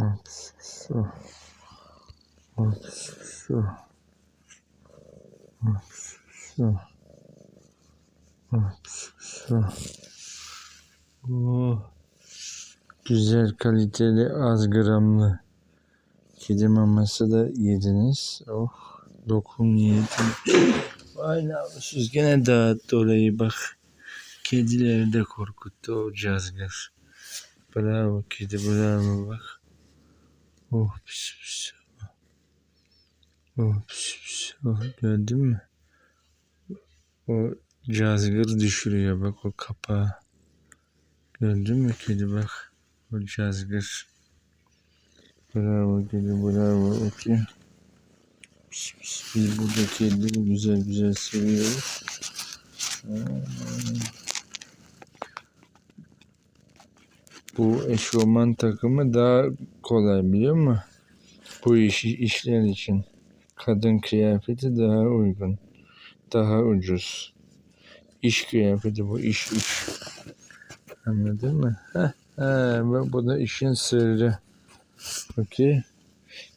So. Ops, so. Ops, so. Ops, so. Oh. Güzel kaliteli az gramlı kedi maması da yediniz. Oh. Lokum yedim. Vay namussuz gene dağıttı orayı bak. Kedileri de korkuttu o cazgır. Bravo kedi bravo bak. Oh pis pis. Oh pis pis. Oh, gördün mü? O cazgır düşürüyor bak o kapağı. Gördün mü kedi bak. O cazgır. Bravo kedi bravo. Okey. Pis. Biz burada kedileri güzel güzel seviyoruz. Bu eşofman takımı daha kolay biliyor musun? Bu işi işler için. Kadın kıyafeti daha uygun. Daha ucuz. İş kıyafeti bu iş iş. Anladın mı? Heh, he, bu da işin sırrı. Okey.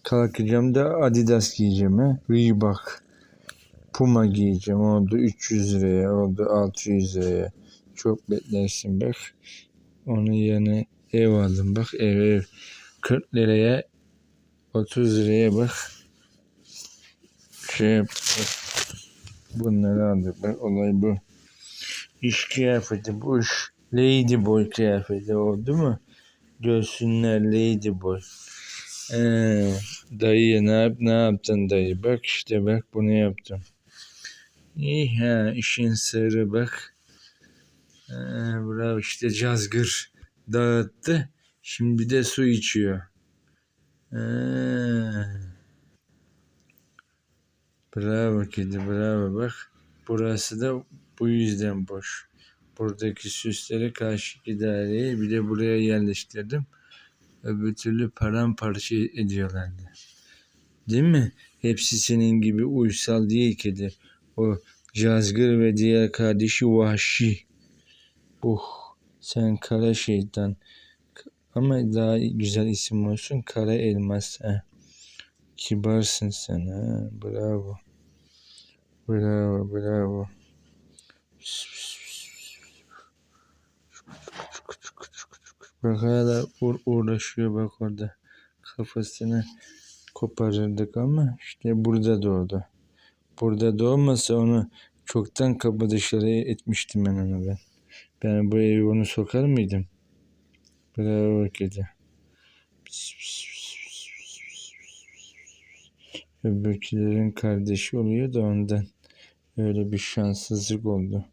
Kalkacağım da Adidas giyeceğim he. Reebok. Puma giyeceğim. Oldu 300 liraya. Oldu 600 liraya. Çok beklersin bak. Onun yerine ev aldım. Bak ev ev. 40 liraya 30 liraya bak. Şey yaptık. Bunları aldık. Bak olay bu. İş kıyafeti bu iş. Lady boy kıyafeti oldu mu? Görsünler lady boy. Ee, dayı ne yap ne yaptın dayı? Bak işte bak bunu yaptım. İyi ha işin sırrı bak. Ee, bravo işte cazgır dağıttı. Şimdi de su içiyor. Ee, bravo kedi bravo bak. Burası da bu yüzden boş. Buradaki süsleri karşı idareye bir de buraya yerleştirdim. Öbür türlü paramparça ediyorlardı. Değil mi? Hepsi senin gibi uysal değil kedi. O cazgır ve diğer kardeşi vahşi. Uh, sen kara şeytan. Ama daha güzel isim olsun kara elmas. Ha. Kibarsın sen ha. Bravo. Bravo, bravo. Bak hala uğra- uğraşıyor bak orada. Kafasını koparırdık ama işte burada doğdu. Burada doğmasa onu çoktan kapı dışarı etmiştim ben onu ben. Ben bu evi onu sokar mıydım? Bravo kedi. Pis, pis. Öbürkülerin kardeşi oluyor da ondan. Öyle bir şanssızlık oldu.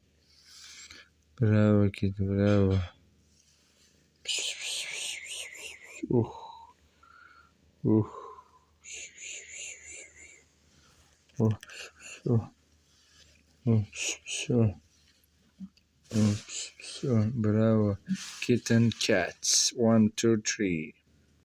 Bravo kedi bravo. Pis, pis, pis, pis, pis. Oh, oh. Bravo. Kitten cats. One, two, three.